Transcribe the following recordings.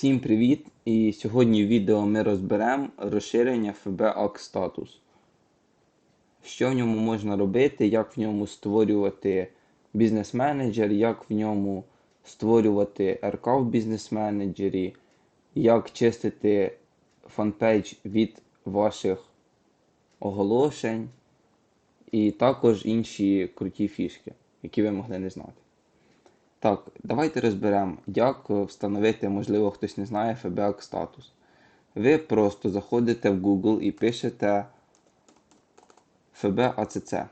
Всім привіт! І сьогодні в відео ми розберемо розширення FB Act Status. Що в ньому можна робити, як в ньому створювати бізнес-менеджер, як в ньому створювати РК в бізнес-менеджері, як чистити фанпейдж від ваших оголошень, і також інші круті фішки, які ви могли не знати. Так, давайте розберемо, як встановити, можливо, хтось не знає FBAC статус. Ви просто заходите в Google і пишете FBACC.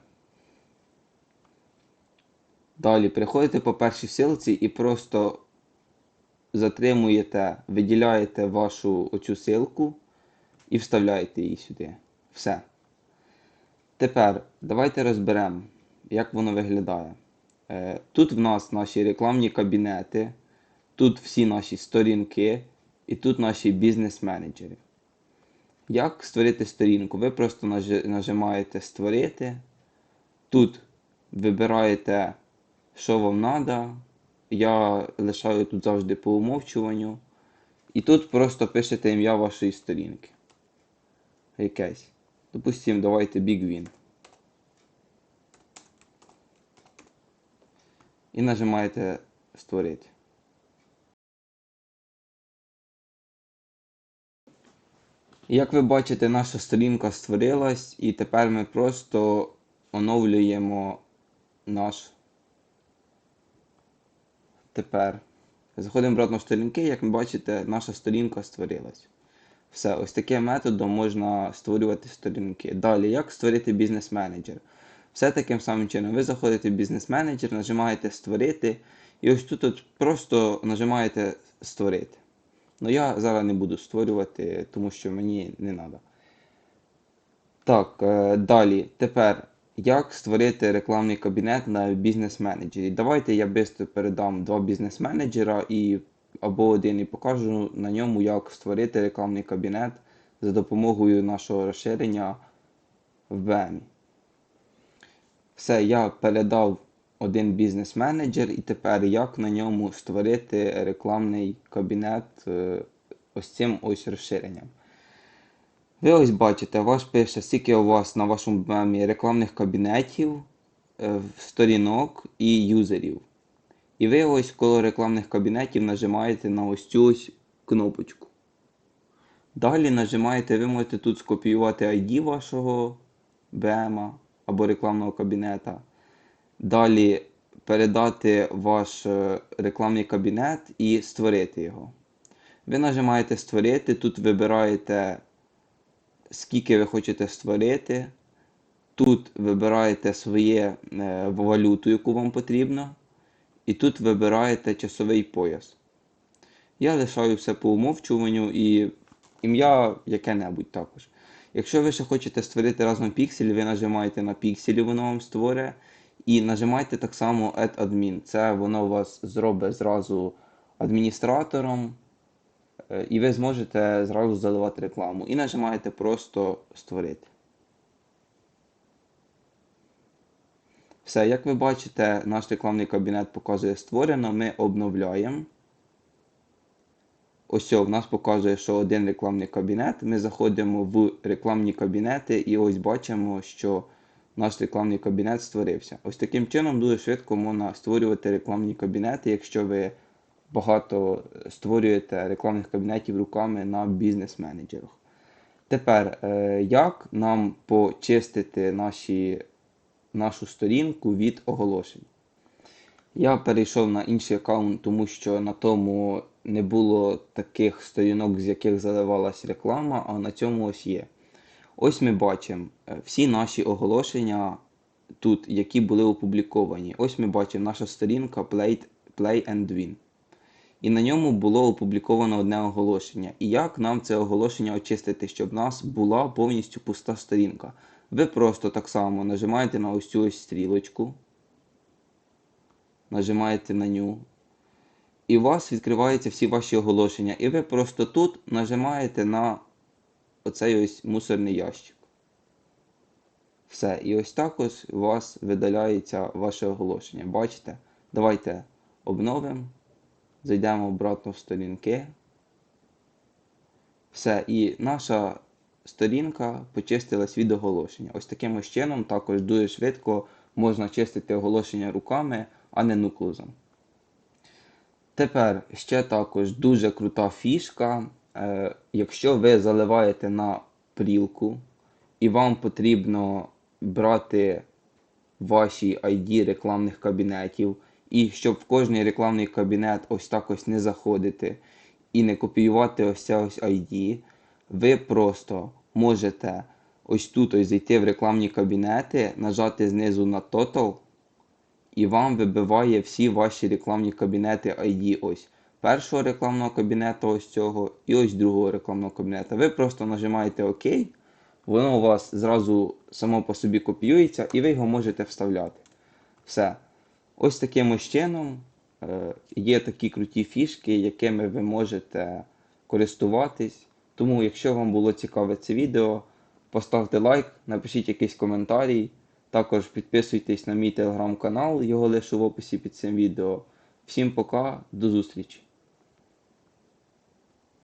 Далі переходите по першій ссылці і просто затримуєте, виділяєте вашу оцю ссылку і вставляєте її сюди. Все. Тепер давайте розберемо, як воно виглядає. Е, Тут в нас наші рекламні кабінети, тут всі наші сторінки і тут наші бізнес-менеджери. Як створити сторінку? Ви просто нажимаєте Створити. Тут вибираєте, що вам треба. Я лишаю тут завжди по умовчуванню. І тут просто пишете ім'я вашої сторінки. Якесь. Допустимо, давайте Big Win. І нажимаєте Створити. Як ви бачите, наша сторінка створилась, і тепер ми просто оновлюємо наш. Тепер заходимо обратно в сторінки, як ви бачите, наша сторінка створилась. Все, ось таким методом можна створювати сторінки. Далі, як створити бізнес-менеджер? Все таким самим чином. Ви заходите в бізнес-менеджер, нажимаєте Створити, і ось тут от просто нажимаєте Створити. Ну я зараз не буду створювати, тому що мені не треба. Так, е, далі. Тепер, як створити рекламний кабінет на бізнес-менеджері? Давайте я швидко передам два бізнес-менеджера і або один і покажу на ньому, як створити рекламний кабінет за допомогою нашого розширення в BM. Все, я передав один бізнес-менеджер, і тепер як на ньому створити рекламний кабінет е, ось цим ось розширенням. Ви ось бачите, ваш пише, скільки у вас на вашому мемі рекламних кабінетів, е, сторінок і юзерів. І ви ось коло рекламних кабінетів нажимаєте на ось цю ось кнопочку. Далі нажимаєте, ви можете тут скопіювати ID вашого BM або рекламного кабінета. Далі передати ваш е, рекламний кабінет і створити його. Ви нажимаєте Створити, тут вибираєте, скільки ви хочете створити. Тут вибираєте своє е, валюту, яку вам потрібно. І тут вибираєте часовий пояс. Я лишаю все по умовчуванню і ім'я яке-небудь також. Якщо ви ще хочете створити разом піксель, ви нажимаєте на пікселі, воно вам створює. І нажимаєте так само Add Admin. Це воно вас зробить зразу адміністратором, е, і ви зможете зразу заливати рекламу. І нажимаєте просто Створити. Все, як ви бачите, наш рекламний кабінет показує створено, ми обновляємо. Ось в нас показує, що один рекламний кабінет. Ми заходимо в рекламні кабінети і ось бачимо, що наш рекламний кабінет створився. Ось таким чином дуже швидко можна створювати рекламні кабінети, якщо ви багато створюєте рекламних кабінетів руками на бізнес-менеджерах. Тепер, е, як нам почистити наші, нашу сторінку від оголошень? Я перейшов на інший аккаунт, тому що на тому не було таких сторінок, з яких заливалась реклама, а на цьому ось є. Ось ми бачимо е, всі наші оголошення тут, які були опубліковані. Ось ми бачимо наша сторінка Play, Play and Win. І на ньому було опубліковано одне оголошення. І як нам це оголошення очистити, щоб в нас була повністю пуста сторінка? Ви просто так само нажимаєте на ось цю ось стрілочку нажимаєте на ню. І у вас відкриваються всі ваші оголошення. І ви просто тут нажимаєте на оцей ось мусорний ящик. Все. І ось так ось у вас видаляється ваше оголошення. Бачите? Давайте обновимо. Зайдемо обратно в сторінки. Все, і наша сторінка почистилась від оголошення. Ось таким ось чином також дуже швидко можна чистити оголошення руками, а не нуклузом. Тепер ще також дуже крута фішка. Е, якщо ви заливаєте на прілку і вам потрібно брати ваші ID рекламних кабінетів, і щоб в кожний рекламний кабінет ось так ось не заходити і не копіювати ось це ось ID, ви просто можете ось тут ось зайти в рекламні кабінети, нажати знизу на Total, і вам вибиває всі ваші рекламні кабінети ID ось першого рекламного кабінету ось цього і ось другого рекламного кабінету. Ви просто нажимаєте ОК, воно у вас зразу само по собі копіюється і ви його можете вставляти. Все. Ось таким ось чином е, є такі круті фішки, якими ви можете користуватись. Тому, якщо вам було цікаве це відео, поставте лайк, напишіть якийсь коментарій. Також підписуйтесь на мій телеграм-канал, його лишу в описі під цим відео. Всім пока, до зустрічі!